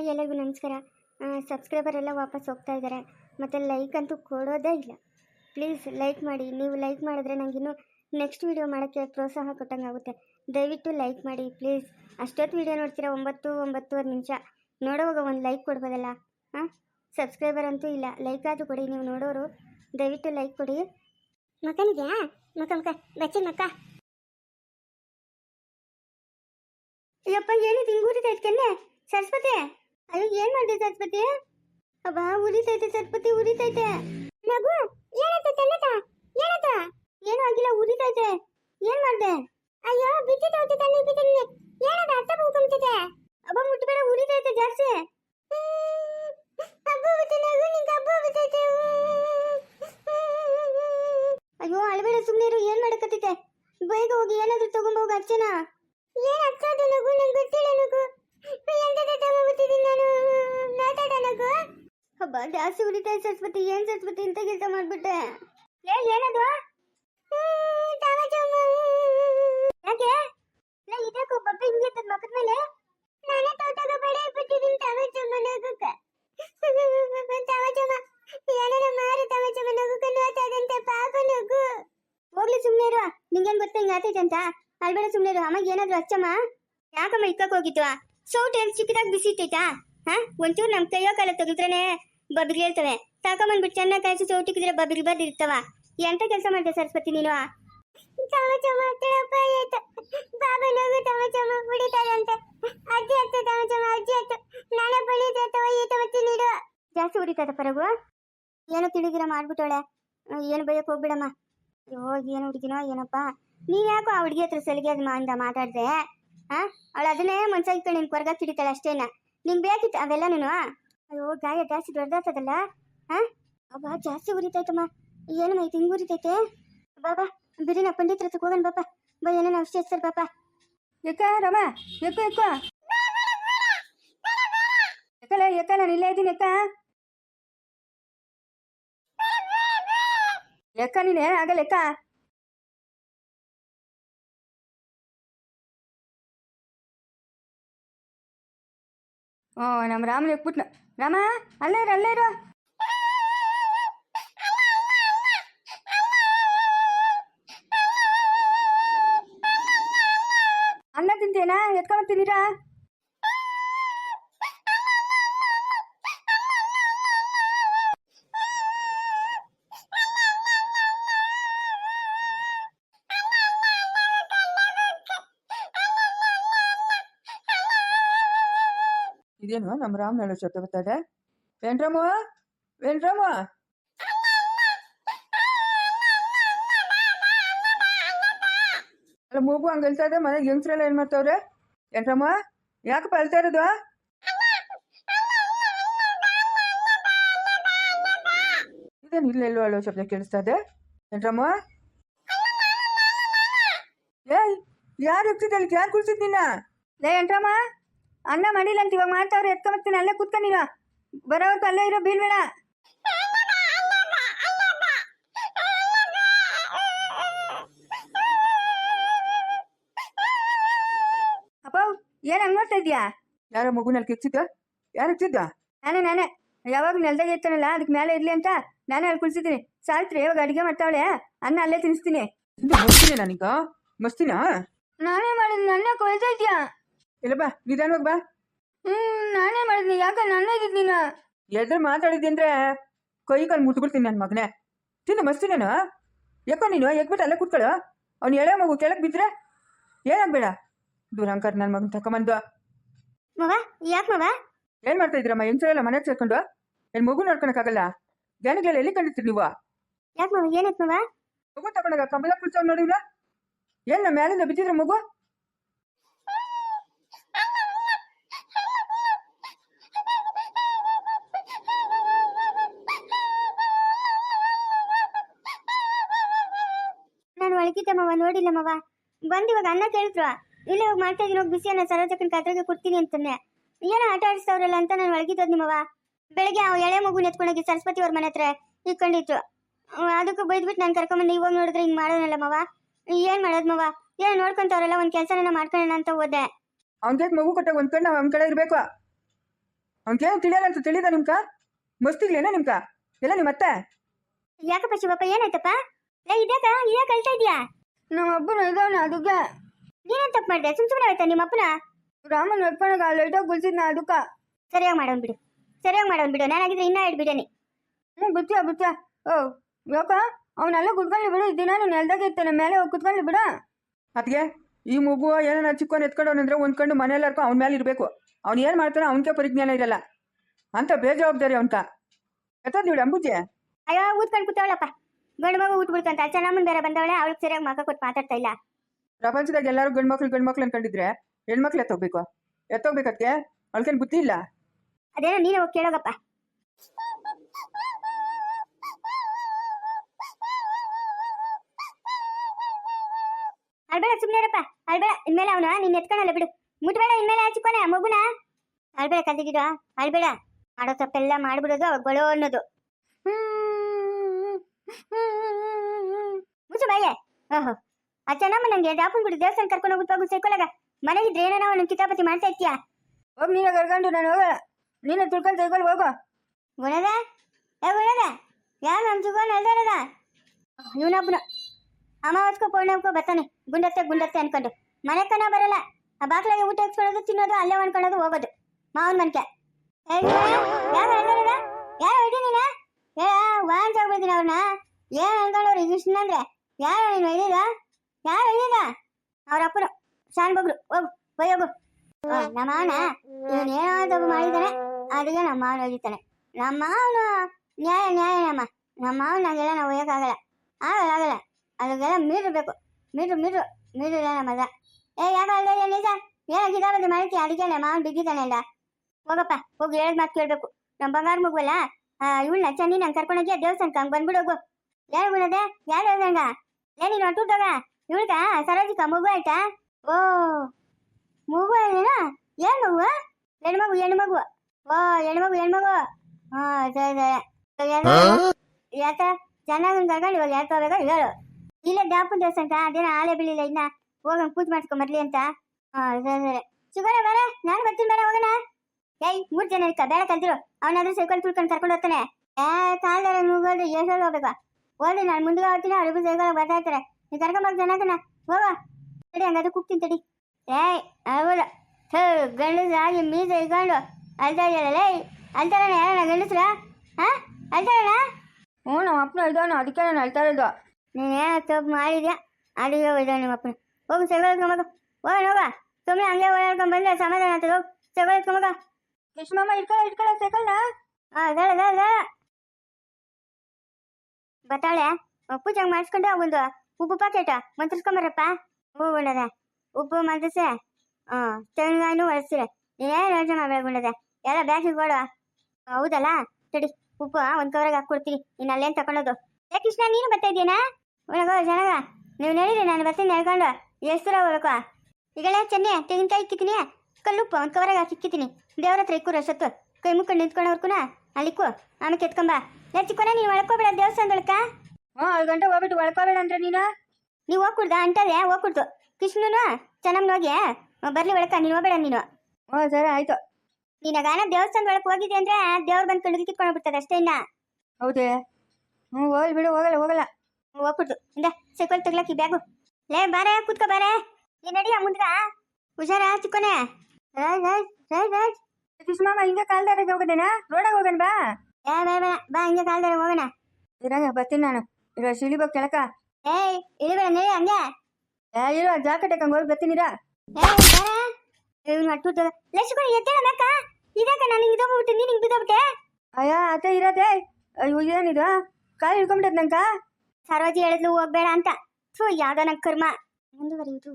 ಎಲ್ಲರಿಗೂ ನಮಸ್ಕಾರ. ಸಬ್ಸ್ಕ್ರೈಬರ್ ಎಲ್ಲ ವಾಪಸ್ ಹೋಗ್ತಾ ಇದ್ದಾರೆ. ಮತ್ತು ಲೈಕ್ ಅಂತೂ ಕೊಡೋದೇ ಇಲ್ಲ. ಪ್ಲೀಸ್ ಲೈಕ್ ಮಾಡಿ. ನೀವು ಲೈಕ್ ಮಾಡಿದ್ರೆ ನನಗಿನ್ನೂ ನೆಕ್ಸ್ಟ್ ವೀಡಿಯೋ ಮಾಡೋಕ್ಕೆ ಪ್ರೋತ್ಸಾಹ ಕೊಟ್ಟಂಗೆ ಆಗುತ್ತೆ ದಯವಿಟ್ಟು ಲೈಕ್ ಮಾಡಿ ಪ್ಲೀಸ್ ಅಷ್ಟೊತ್ತು ವೀಡಿಯೋ ನೋಡ್ತೀರಾ? ಒಂಬತ್ತು, ಒಂಬತ್ತುವರೆ ನಿಮಿಷ. ನೋಡೋವಾಗ ಒಂದು ಲೈಕ್ ಕೊಡ್ಬೋದಲ್ಲ? ಹಾಂ ಸಬ್ಸ್ಕ್ರೈಬರ್ ಅಂತೂ ಇಲ್ಲ. ಲೈಕ್ ಆದರೂ ಕೊಡಿ. ನೀವು ನೋಡೋರು, ದಯವಿಟ್ಟು ಲೈಕ್ ಕೊಡಿ. ಮಕ್ಕನಿದೆಯಾ ಮಕ್ಕ ಮಕ್ಕ, ಬಚ್ಚಿ, ಮಕ್ಕ. ಅಯ್ಯಪ್ಪ, ಏನಿದೆ ಹಿಂಗೂರಿದೆ ಇದಕ್ಕೆ ಸರಸ್ವತಿ? ಅಯ್ಯೋ, ಏನ್ ಮಾಡಿದೆ ಸರಸ್ವತಿ? ಅಬ್ಬಾ, ಉರಿತೈತೆ ಸರಸ್ವತಿ, ಉರಿತೈತೆ. ಮಗು ಏನಾಯ್ತು ಚೆನ್ನತ ಏನಾಯ್ತ ಏನೂ ಆಗಿಲ್ಲ, ಉರಿತೈತೆ. ಏನ್ ಮಾಡ್ದೆ? ಅಯ್ಯೋ ಬಿದ್ದಿತ್ತು ಬಿಟ್ಟಿ ತಣ್ಣಿ ಬಿದ್ದಿನಿ ಏನದ ಅರ್ಥ ಹೋಗ್ಕೊಂತಿದೆ ಅಬ್ಬ, ಮುಟ್ಬೇಡ, ಉರಿತೈತೆ ಜಾಸ್ತಿ. ನಿಂಗೆ ಅಯ್ಯೋ, ಅಳಬೇಡ ಸುಮ್ಮನೆ ಇರು, ಏನ್ ಮಾಡಕತ್ತಿದ್ದೆ? ಬೇಗ ಹೋಗಿ ಏನಾದ್ರೂ ತಗೊಂಬೋಗ ಅಚ್ಚನಾ ಏನ್ ಅರ್ಚದು ನಗು ನಂಗೆ ಗೊತ್ತಿಲ್ಲ ನಗು ಹಬ್ಬ ಸರಸ್ವತಿ, ಏನ್ ಸರಸ್ವತಿ ಇಂತ ಕೆಲಸ ಮಾಡ್ಬಿಟ್ಟೆ. ಏ, ಏನದು? ಯಾಕೆ? ಇಲ್ಲ ಇದಕ್ಕೂ ಮೇಲೆ? ನಾನೇ ತೋಟಗ ಬಡೆ ಬಿಟ್ಟಿದ್ದೀನಿ ತವಚಮ್ಮ ಏನಾರ ಮಾರು ಹೋಗ್ಲಿ ಸುಮ್ಮನೆ ಇರು. ನಿಂಗೇನ್ ಗೊತ್ತಾ, ಹಿಂಗ ಆತೈತೆ ಅಂತ? ಅಲ್ಬೇಡ ಸುಮ್ಮನೆ ಇರು. ಅಮ್ಮಗೆ ಏನಾದ್ರು ಅಚ್ಚಮ್ಮ? ಯಾಕಮ್ಮ ಇಕ್ಕಕ್ ಹೋಗಿತ್ತು ಸೌಟ್ ಏನ್ ಚಿಕ್ಕದಾಗಿ ಬಿಸಿ ಇತ್ತೈತಾ ಹಾ? ಒಂಚೂರು ನಮ್ ಕೈಯೋ ಕಾಲ ತೆಗೆದ್ರೇನೆ ಬಬ್ರಿಗೆ ಹೇಳ್ತವೆ. ತಗೊಂಬಂದ್ಬಿಟ್ಟು ಚೆನ್ನಾಗಿ ಕಾಯಿಸಿ ಸೌಟಿಕಿದ್ರೆ ಬಬ್ರಿಗೆ ಬಂದಿರ್ತವ ಎಂತ ಕೆಲಸ ಮಾಡ್ದೆ ಸರಸ್ವತಿ ನೀನು? ಜಾಸ್ತಿ ಹೊಡಿತದ ಪರಗು? ಏನೋ ತಿಳಿದಿರ ಮಾಡ್ಬಿಟ್ಟವಳೆ ಏನು ಬೈಯಕ್ ಹೋಗ್ಬಿಡಮ್ಮ. ಅಯ್ಯೋ ಏನು ಹುಡುಗಿನೋ ಏನಪ್ಪ. ನೀನ್ ಯಾಕೋ ಆ ಹುಡುಗಿ ಹತ್ರ ಸಲಿಗೆ ಅದ್ ಅಂದ ಮಾತಾಡ್ದೆ? ಹಾ ಅವಳು ಅದನ್ನೇ ಮನ್ಸ ಇಟ್ಕೊಂಡು ನಿನ್ ಕೊರ್ಗ ಅಷ್ಟೇನಾ ಅಷ್ಟೇನ? ನಿಂಗೆ ಬೇಕಿತ್ತು ನಾನು ಅಯ್ಯೋ, ಗಾಯ ಜಾಸ್ತಿ ದೊಡ್ಡದಾಗ್ತದಲ್ಲ ಹಾ ಅಬ್ಬಾ, ಜಾಸ್ತಿ ಉರಿತೈತಮ್ಮ ಏನಮ್ಮ ಇದು ಹಿಂಗೆ ಉರಿತೈತೆ? ಬಾಬಾ ಬಿರಿನ ಪಂಡಿತ್ರ ಹೋಗೋಣ, ಬಾಪ. ಬಾ, ಏನೇನು ಔಷಧಿ ಸರ್ ಬಾಪ. ಎಕ್ಕ ರಮ ಎಕ್ಕ ಎಕ್ಕ ಯಾಕಲ್ಲ ಯಾಕ ನಾನು ಇಲ್ಲೇ ಇದ್ದೀನಿ ಎಕ್ಕ ಲೆಕ್ಕ ನೀನೆ ಆಗ ಲೆಕ್ಕ ನಮ್ಮ ರಾಮನ ಎಕ್ಬಿಟ್ನ ರಾಮ ಅಲ್ಲೇ ಇರು ಅಲ್ಲೇ ಇರು ಅನ್ನ ತಿಂತೇನಾ ಎತ್ಕೊಂಬತ್ತೀನಿರಾ ಇದೇನು ನಮ್ಮ ರಾಮನಳ್ಳಿ ಶಬ್ದ ಬರ್ತಾದೆ ವೆಂಡ್ರಮ್ಮ ವೆಂಡ್ರಮ್ಮ ಅಲ್ಲ, ಮೂಗು ಹಂಗೆ ಹೇಳ್ತಾ ಇದೆ? ಮನೆಗೆ ಹೆಂಗ್ಸ್ರೆಲ್ಲ ಏನು ಮಾಡ್ತಾವ್ರೆ? ವೆಂಡ್ರಮ್ಮ ಯಾಕಪ್ಪ ಅಳ್ತಾ ಇರೋದು? ಇದೇನು ಇಲ್ಲೆಲ್ಲೋ ಅಳೋ ಶಬ್ದ ಕೇಳಿಸ್ತಾ ಇದೆ? ವೆಂಡ್ರಮ್ಮ ಏಯ್, ಯಾರು ಹೋಗ್ತಿದ್ದಲ್ಲಿ ಯಾರು ಕುಳ್ಸಿದ್ ನಿನ್ನ? ಏ ಎಂಟ್ರಮ್ಮ ಅನ್ನ ಮಾಡಿಲ್ಲ ಅಂತ ಇವಾಗ ಮಾಡ್ತಾವ್ರೆ ಎತ್ಕೊಂಬರ್ತೀನಿ ಅಲ್ಲೇ ಕೂತ್ಕೊಂಡು ನೀನು. ಬರೋವರ್ಗು ಅಲ್ಲೇ ಇರೋ ಬೀಳ್ಬೇಡ. ಅಪ್ಪ ಏನ್ ಹಂಗ್ ನೋಡ್ತಾ ಇದೀಯಾ ಯಾರ ಮಗುನಲ್ಲಿ ಕೆಚ್ಚಿದ್ದ ಯಾರು ಹಚ್ಚಿದ್ದ ನಾನೇ ನಾನೇ. ಯಾವಾಗ ನೆಲ್ದಾಗ ಇರ್ತಾನಲ್ಲ ಅದಕ್ಕೆ ಮೇಲೆ ಇರ್ಲಿ ಅಂತ ನಾನೇ ಅಲ್ಲಿ ಕುಳಿಸಿದ್ದೀನಿ. ಸಾಲ್ತ್ರಿ ಇವಾಗ ಅಡಿಗೆ ಮಾಡ್ತಾವಳೆ? ಅನ್ನ ಅಲ್ಲೇ ತಿನ್ನಿಸ್ತೀನಿ. ಮಸ್ತಿನ ನಾನೀಗ ಮಸ್ತಿನಾ? ನಾನೇ ಮಾಡಿದ್ ನನ್ನ ಕೊಯ್ತಾ ಇದ್ಯಾ ಇಲ್ಲ ಬಾ ನಿಧಾನವಾಗಿ ಬಾ. ಹ್ಮ್ ನಾನೇ ಮಾಡಿದ್ನಿ ಯಾಕೆ ನನ್ನ ಇದ್ದಿದ್ ನೀನು? ಎದ್ರ ಮಾತಾಡಿದ್ದೆ ಅಂದ್ರೆ ಕೈ ಕಾಲು ಮುಟ್ಬಿಡ್ತೀನಿ ನನ್ನ ಮಗನೇ. ಮಸ್ತಿ ನಾನು ಯಾಕೋ ನೀನು ಎಕ್ಬಿಟ್ಟು ಅಲ್ಲೇ ಕೂತ್ಕೊಳ್ಳೋ? ಅವ್ನು ಎಳೆ ಮಗು ಕೆಳಗೆ ಬಿದ್ದರೆ ಏನಾಗಬೇಡ? ದೂರಂಕರ್ ನನ್ನ ಮಗನ ತಕೊಂಬಂದು ಮವ ಯಾಕೆ ಮವ? ಏನು ಮಾಡ್ತಾ ಇದ್ದೀರಮ್ಮ ಹೆಂಗ್ಸರೆಲ್ಲ ಮನೆಗೆ ಸೇರ್ಕೊಂಡು? ಏನು ಮಗು ನೋಡ್ಕೊಳಕ್ಕಾಗಲ್ಲ? ಜ್ಞಾನಿಗಳೆಲ್ಲ ಎಲ್ಲಿ ಕಂಡಿರ್ತೀರಿ ನೀವು? ಯಾಕೆ ಮವ ಏನಾಯ್ತು ಮವ? ಮಗು ತಗೊಂಡಾಗ ಕಂಬಲ ಕುಳ್ಸವ್ ನೋಡಿಲ್ಲ ಏನು ನಮ್ಮ ಮ್ಯಾಲಿಂದ ಬಿದ್ದಿದ್ರೆ ಮಗು? ಮವ ನೋಡಿಲ್ಲ ಮವ. ಬಂದು ಇವಾಗ ಅನ್ನ ಕೇಳಿದ್ರು ಇಲ್ಲೇ ಹೋಗಿ ಮಾಡ್ತಾ ಇದೀನಿ ಹೋಗಿ ಬಿಸಿ ಅನ್ನ ಸರೋಜಕ್ಕನ ಕತ್ರಿಗೆ ಕೊಡ್ತೀನಿ ಅಂತಾನೆ. ಏನೋ ಆಟ ಆಡಿಸ್ತವ್ರಲ್ಲ ಅಂತ ನಾನು ಒಳಗಿದ್ದದ್ ನಿಮ್ಮವ ಬೆಳಗ್ಗೆ ಆ ಎಳೆ ಮಗು ಎತ್ಕೊಂಡೋಗಿ ಸರಸ್ವತಿ ಅವ್ರ ಮನೆ ಹತ್ರ ಇಟ್ಕೊಂಡಿತ್ತು ಅದಕ್ಕೂ ಬೈದ್ಬಿಟ್ಟು ನಾನು ಕರ್ಕೊಂಬಂದು ಇವಾಗ ನೋಡಿದ್ರೆ ಹಿಂಗೆ ಮಾಡೋನಲ್ಲ ಮವ. ಏನ್ ಮಾಡೋದ್ ಮವ? ಏನೋ ನೋಡ್ಕೊಂತವ್ರಲ್ಲ ಒಂದು ಕೆಲಸನ ಮಾಡ್ಕೊಳ್ಳೋಣ ಅಂತ ಹೋದೆ. ಅವ್ನಿಗೆ ಮಗು ಕೊಟ್ಟಾಗ ಒಂದು ಕಣ್ಣು ಅವ್ನ ಕಡೆ ಇರಬೇಕು. ಅವ್ನ್ಗೇನು ತಿಳಿಯಲ್ಲ ಅಂತ ತಿಳಿದ ನಿಮ್ಕ? ಮಸ್ತಿಗ್ಲೇನ ನಿಮ್ಕ? ಎಲ್ಲ ನಿಮ್ಮ ಅತ್ತೆ? ಯಾಕಪ್ಪ ಶಿವಪ್ಪ ಏನಾಯ್ತಪ್ಪ? ಲೇ ಇದ್ಯಾಕ? ಇದ್ಯಾಕ ಕಳ್ತಾ ಇದೀಯಾ? ನಮ್ಮ ಅಪ್ಪನ ಇದಾವನ ಅದಕ್ಕೆ. ನೀನೇನ್ ತಪ್ಪು ಮಾಡಿದೆ? ಸುಮ್ ಸುಮ್ಮನೆ ಆಯ್ತಾ ನಿಮ್ಮ ಅಪ್ಪನ ರಾಮನ್ ನಡ್ಕೊಂಡಾಗ ಲೈಟಾಗಿ ಗುಲ್ಸಿದ್ನ ಅದಕ್ಕೆ. ಸರಿಯಾಗಿ ಮಾಡೋನ್ ಬಿಡು. ಸರಿಯಾಗಿ ಮಾಡೋನ್ ಬಿಡು. ನಾನಾಗಿದ್ರೆ ಇನ್ನ ಇಡ್ಬಿಡೇನಿ ಹ್ಞೂ ಬಿತ್ತೀಯ ಬಿತ್ತೀಯ ಓ ಯಾಕ? ಅವನೆಲ್ಲ ಕುತ್ಕೊಳ್ಳಿ ಬಿಡು. ದಿನ ನೆಲದಾಗ ಇರ್ತಾನೆ ಮೇಲೆ ಹೋಗಿ ಕುತ್ಕೊಳ್ಳಿ ಬಿಡು. ಅದಕ್ಕೆ ಈ ಮಗು ಏನಾರ ಚಿಕ್ಕವನ್ ಎತ್ಕೊಂಡವನಂದ್ರೆ ಒಂದು ಕಣ್ಣು ಮನೇಲಿ ಹರ್ಕೊ ಅವ್ನ ಮೇಲೆ ಇರಬೇಕು. ಅವ್ನು ಏನು ಮಾಡ್ತಾನೆ ಅವನಿಗೆ ಪರಿಜ್ಞಾನ ಇರಲ್ಲ. ಅಂತ ಬೇಜವಾಬ್ದಾರಿ ಅವನ್ಕ. ಎತ್ತದ್ ನೋಡಿ ಅಂಬುಜಿ ಅಯ್ಯೋ ಊದ್ಕೊಂಡು ಕೂತವಳಪ್ಪ ಗಂಡು ಮಗು ಊಟ ಬಿಡ್ಕಂತ ಚೆನ್ನಮ್ಮನ ಬೇರೆ ಬಂದವಳೆ ಅವಳಿಗೆ ಸರಿಯಾಗಿ ಮಗ ಕೊಟ್ಟು ಮಾತಾಡ್ತಾ ಇಲ್ಲ. ಪ್ರಪಂಚದಾಗ ಎಲ್ಲರೂ ಗಂಡು ಮಕ್ಳು ಗಂಡು ಮಕ್ಳು ಅನ್ಕೊಂಡಿದ್ರೆ ಹೆಣ್ಮಕ್ಳು ಎತ್ತೋಗ್ಬೇಕು. ಎತ್ತೋಗ್ಬೇಕದ್ಕೆ ಅವಳಿಗೇನು ಬುದ್ಧಿ ಇಲ್ಲ? ಅದೇನ ನೀನು ಹೋಗಿ ಕೇಳೋಗಪ್ಪ. ಅಲ್ಬೇಡ ಸುಮ್ಮನೆ ಇರಪ್ಪ ಅಲ್ಬೇಡ ಇನ್ಮೇಲೆ ಅವನು ನೀನ್ ಎತ್ಕೊಳಲ್ಲ ಬಿಡು. ಮುಟ್ಬೇಡ ಇನ್ಮೇಲೆ ಹಚ್ಕೊನೆ ಮಗುನ. ಅಲ್ಬೇಡ ಕಲ್ತಿಗಿಡ ಅಲ್ಬೇಡ ಮಾಡೋ ತಪ್ಪೆಲ್ಲ ಮಾಡ್ಬಿಡೋದು ಅವಾಗ ಬಳೋ ಅನ್ನೋದು. ಮುಚ್ಚು ಬಾಯೆ. ಓಹೋ. ಆ ಚೆನ್ನಮ್ಮ ನಂಗೆ ಡಾಪನ್ ಗುಡಿ ದೇವಸ್ಥಾನ ಕರ್ಕೊಂಡು ಹೋಗ್ಬಿಟ್ಟು ಹೋಗು ಸೇಕೊಳಗ. ಮನೆಗಿದ್ರೆ ಏನೋ ಅವನು ಕಿತಾಪತಿ ಮಾಡ್ತಾ ಇರ್ತೀಯ ಹೋಗಿ ನೀನು ಕರ್ಕೊಂಡು ನಾನು ಹೋಗ. ನೀನು ತುಳ್ಕೊಂಡು ತೆಗೆದು ಹೋಗು. ಗುಣದ ಏ ಗುಣದ ಯಾರು ನಮ್ಮ ಜುಗೋನ್ ಹೇಳ್ದಾರದ ಇವನೊಬ್ನು. ಅಮಾವಾಸ್ಕೋ ಪೌರ್ಣಮಕ್ಕೋ ಬರ್ತಾನೆ. ಗುಂಡತ್ತೆ ಗುಂಡತ್ತೆ ಅನ್ಕೊಂಡು. ಮನೆ ಕನ ಬರಲ್ಲ. ಆ ಬಾಕ್ಲಾಗೆ ಊಟ ಹಚ್ಕೊಳ್ಳೋದು ತಿನ್ನೋದು ಅಲ್ಲೇ ಮಾಡ್ಕೊಳ್ಳೋದು ಹೋಗೋದು. ಮಾವನ್ ಮನ್ಕೆ. ಹೇಳ್ದಾರದ ಯಾರು ಹೊಡಿ ನೀನ? ಏ ವಾಂಚ್ ಆಗ್ಬಿಡ್ತೀನಿ ಅವ್ರನ್ನ? ಏನ್ ಅನ್ಕೊಂಡವ್ರು ಅಂದ್ರೆ ಯಾರು ನೀನು ಒಯ್ದಿದ ಯಾರು ಒಯ್ದಿದ ಅವ್ರ ಅಪ್ಪರು ಶಾನ್ ಬಗ್ರು ಹೋಗು ಆ, ನಮ್ಮ ಇವನ್ ಏನೋ ತಪ್ಪು ಮಾಡಿದಾನೆ ಅದಕ್ಕೆ ನಮ್ಮ ಮಾವನ ಒಯ್ದಿತಾನೆ ನಮ್ಮ ಮಾವನು ನ್ಯಾಯ ನ್ಯಾಯ ನಮ್ಮ. ನಮ್ಮ ಮಾವನ ಹಂಗೆಲ್ಲ ನಾವು ಒಯ್ಯಕ್ಕಾಗಲ್ಲ ಆಗಲ್ಲ ಆಗಲ್ಲ. ಅದಕ್ಕೆಲ್ಲ ಮೀಟ್ರ್ ಬೇಕು. ಮೀಟ್ರ್ ಮೀಟ್ರ್ ಮೀಟ್ರ್ ಇಲ್ಲ ನಮ್ಮ ಮಗ ಏ ಯಾಕ ಅಲ್ದೇ ನಿಜ ಏನೋ ಕಿತಾಪತಿ ಮಾಡ್ತಿ ಅದಕ್ಕೆ ನಮ್ಮ ಮಾವನ್ ಬಿದ್ದಿದ್ದಾನೆ ಇಲ್ಲ ಹೋಗಪ್ಪ ಹೋಗಿ ಹೇಳಿದ ಮಾತು ಕೇಳಬೇಕು. ನಮ್ಮ ಬಂಗಾರ ಮಗುವಲ್ಲ? ಇವಳನ್ನ ಚನ್ನಿ ನಂಗೆ ಕರ್ಕೊಂಡೋಗಿ ದೇವಸ್ಥಾನಕ್ಕೆ ಹಂಗೆ ಬಂದ್ಬಿಡು ಹೋಗು. ಯಾರು ಬಿಡೋದೆ ಯಾರು ಹೇಳ್ದಂಗ? ಏ ನೀನು ಹೊಟ್ಟುದಾಗ ಇವಳ್ಗ ಸರೋಜಿಕ ಮಗು ಆಯ್ತಾ? ಓ ಮಗು ಏನೋ ಏನ್ ಮಗು? ಹೆಣ್ಮಗು ಹೆಣ್ಮಗು ಓ ಹೆಣ್ಮಗು ಹೆಣ್ಮಗು ಹಾ ಸರಿ ಸರಿ. ಯಾಕ ಚೆನ್ನಾಗಿ ಕರ್ಕೊಂಡು ಇವಾಗ ಯಾಕೆ ಹೋಗ್ಬೇಕು ಹೇಳು. ಇಲ್ಲೇ ಡ್ಯಾಪು ದೇವಸ್ಥಾನಕ ಅದೇನ ಆಳೆ ಬೀಳಿಲ್ಲ ಇನ್ನ? ಹೋಗೋಣ ಪೂಜೆ ಮಾಡ್ಸ್ಕೊಂಡ್ ಬರ್ಲಿ ಅಂತ. ಹಾ ಸರಿ ಸರಿ. ಸುಗರ ಬರ ನಾನು ಬರ್ತೀನಿ ಬರ ಹೋಗೋಣ. ಏಯ್, ಮೂರ್ ಜನ ಇರ್ಕ, ಬೇಡ ಕಲ್ತಿರು. ಅವನಾದ್ರೂ ಸೈಕಲ್ ತುಳ್ಕೊಂಡು ಕರ್ಕೊಂಡು ಹೋಗ್ತಾನೆ. ಏ, ಕಾಲ್ದಾರ ಹೋಗೋದು ಎಷ್ಟೊಂದು ಹೋಗ್ಬೇಕು. ಹೋದ್ರೆ ನಾನು ಮುಂದೆ ಹೋಗ್ತೀನಿ ಅವ್ರಿಗೂ ಸೈಕಲ್ ಬರ್ತಾ ಇರ್ತಾರೆ. ನೀ ಕರ್ಕೊಂಬಾಗ ಜನಕನ ಹೋಗ. ಸರಿ ಹಂಗಾದ್ರೆ ಕುಕ್ತೀನಿ ತಡಿ. ಏಯ್, ಹೌದು. ಥೂ ಆಗಿ ಮೀಸ ಇಟ್ಕೊಂಡು ಅಳ್ತಾ ಇದೆಯಲ್ಲ ಲೇ ಅಲ್ತಾರಣ ಯಾರಣ್ಣ ಗಂಡಸ್ರ? ಹಾ? ಅಲ್ತಾರಣ ಹ್ಞೂ ನಮ್ಮ ಅಪ್ಪನ ಇದ್ದಾನು ಅದಕ್ಕೆ ನಾನು ಅಳ್ತಾ ಇರೋದು. ನೀನು ಏನೋ ತಪ್ಪು ಮಾಡಿದ್ಯಾ? ಅಡಿಗೆ ಹೋಯ್ದ ನಿಮ್ಮ ಅಪ್ಪನ? ಹೋಗು ಸೆಗಳ್ಕೊಂಬಗ ಹೋಗೋಣ ಹೋಗ. ಸುಮ್ಮನೆ ಹಂಗೆ. ಓಡಾಡ್ಕೊಂಡ್ ಬಂದ್ರೆ ಸಮಾಧಾನ ಆಗ್ತದೆ. ಹೋಗಿ ಸೆಗಳ್ಕೊಂಬಗ ಕೃಷ್ಣಮ್ಮ ಇಟ್ಕೊಳ್ಳ ಇಟ್ಕೊಳ ಸೈಕಲ್ನ ಬತ್ತಾಳೆ ಪೂಜೆ ಮಾಡಿಸ್ಕೊಂಡು ಒಂದು ಉಪ್ಪು ಪಾಕೆಟ್ ಮಂತ್ರಿಸ್ಕೊಂಬರಪ್ಪ. ಹೂ ಗುಂಡದೆ ಉಪ್ಪು ಮಂತ್ರಿಸೆ ಹಾ ತೆಂಗಾಯಿನೂ ಒಳಸ್ತೀರ ಏನು ಯೋಚನೆ ಮಾಡಬೇಡ ಗುಂಡದೆ ಎಲ್ಲ ಬ್ಯಾಸಿಗೆ ಕೊಡು ಹೌದಲ್ಲ? ತಡಿ ಉಪ್ಪು ಒಂದು ಕವರ್ಗೆ ಹಾಕ್ಕೊಡ್ತೀನಿ. ನೀನು ಅಲ್ಲೇನು ತಗೊಳೋದು ಏ, ಕೃಷ್ಣ, ನೀನು ಬರ್ತಾ ಇದೀಯನಾ ಒಳಗೋ, ಜನಗ. ನೀವು ನಡೀರಿ, ನಾನು ಬರ್ತೀನಿ ಹೇಳ್ಕೊಂಡು ಎಷ್ಟು ಹೋಗ್ಬೇಕು? ಈಗಲೇ ಚೆನ್ನೆ, ತೆಂಗಿನಕಾಯಿ ಇಕ್ಕಿತೀನಿ ಕಲ್ಲುಪ್ಪು ಒಂದು ಕವರಾಗ ಹಾಕಿಕ್ಕಿತೀನಿ ದೇವ್ರ ಹತ್ರ ಇಕ್ಕು ರಸತ್ತು. ಕೈ ಮುಕ್ಕೊಂಡು ನಿಂತ್ಕೊಂಡವ್ರಕುನ ಅಲ್ಲಿಕ್ಕು. ಆಮೇಲೆ ಕೆತ್ಕೊಂಬಾ. ಲೇ ಚಿಕ್ಕೋನ ನೀನು ಒಳ್ಕೊಬೇಡ ದೇವಸ್ಥಾನದೊಳಕ ಹ್ಞೂ ಐದು ಗಂಟೆ ಹೋಗ್ಬಿಟ್ಟು ಒಳ್ಕೋಬೇಡ ಅಂದ್ರೆ ನೀನು? ನೀವು ಹೋಗ್ಕೊಡ್ದ ಅಂಟದೆ ಹೋಗ್ಕೊಡ್ತು. ಕೃಷ್ಣನು ಚೆನ್ನಾಗಿ ಹೋಗಿ ಬರ್ಲಿ ಒಳಕ ನೀನು ಹೋಗ್ಬೇಡ ನೀನು. ಹ್ಞೂ ಸರಿ ಆಯ್ತು. ನೀನಾಗಾನ ದೇವಸ್ಥಾನದ ಒಳಗೆ ಹೋಗಿದೆ ಅಂದ್ರೆ ದೇವ್ರು ಬಂದು ಕಣ್ಣು ಕಿತ್ಕೊಂಡು ಬಿಡ್ತದೆ ಅಷ್ಟೇ ಇನ್ನ. ಹೌದೇ? ಹ್ಞೂ ಹೋಗ್ಲಿ ಬಿಡು ಹೋಗಲ್ಲ ಹೋಗಲ್ಲ. ಹೋಗ್ಬಿಡ್ತು ಇಂದ ಸೈಕಲ್ ತಗ್ಲಕ್ಕಿ ಬ್ಯಾಗು. ಲೇ ಬಾರೆ ಕೂತ್ಕೋ ಬಾರೆ. ನೀ ನಡಿಯ ಮುಂದ್ಗ? ಹುಷಾರ ಚಿಕ್ಕೋನೆ right right right right Krishnamma ಹಿಂಗೆ ಕಾಲ್ದಾರ ಹೋಗೋದೇನಾ ರೋಡಾಗ ಹೋಗೋಣ ಬಾ ಏ ಬೇಡ ಬೇಡ ಬಾ ಹಿಂಗೆ ಕಾಲ್ದಾರ ಹೋಗೋಣ ಇರಂಗ ಬರ್ತೀನಿ ನಾನು ಇರೋ ಶಿಲಿಬೇಕು ಕೆಳಕ ಏಯ್ ಇಳಿಬೇಡ ನಡಿ ಹಂಗೆ ಏ ಇರೋ ಜಾಕೆಟ್ ಹಾಕಂಗೆ ಹೋಗಿ ಬರ್ತೀನಿರಾ ಏಯ್ ಬಾರೆ ಇವ್ನು ಹಟ್ಟು ಲಕ್ಷ್ಮಣ ಎದ್ದೇಳ ಮೇಕ ಇದಕ್ಕ ನಾನು ಹಿಂಗೆ ಬಿಟ್ಟು ನೀನು ಹಿಂಗೆ ಬಿದ್ದೋಗ್ಬಿಟ್ಟೆ ಅಯ್ಯ ಅತ್ತೆ ಇರತ್ತೆ ಅಯ್ಯೋ ಏನಿದು ಕಾಲು ಹಿಡ್ಕೊಂಬಿಟ್ಟದ್ ನಂಕ ಸರೋಜಿ ಹೇಳಿದ್ಲು ಹೋಗ್ಬೇಡ ಅಂತ ಥೂ ಯಾವ್ದೋ ನಂಗೆ ಕರ್ಮ ಮುಂದುವರಿಯುವುದು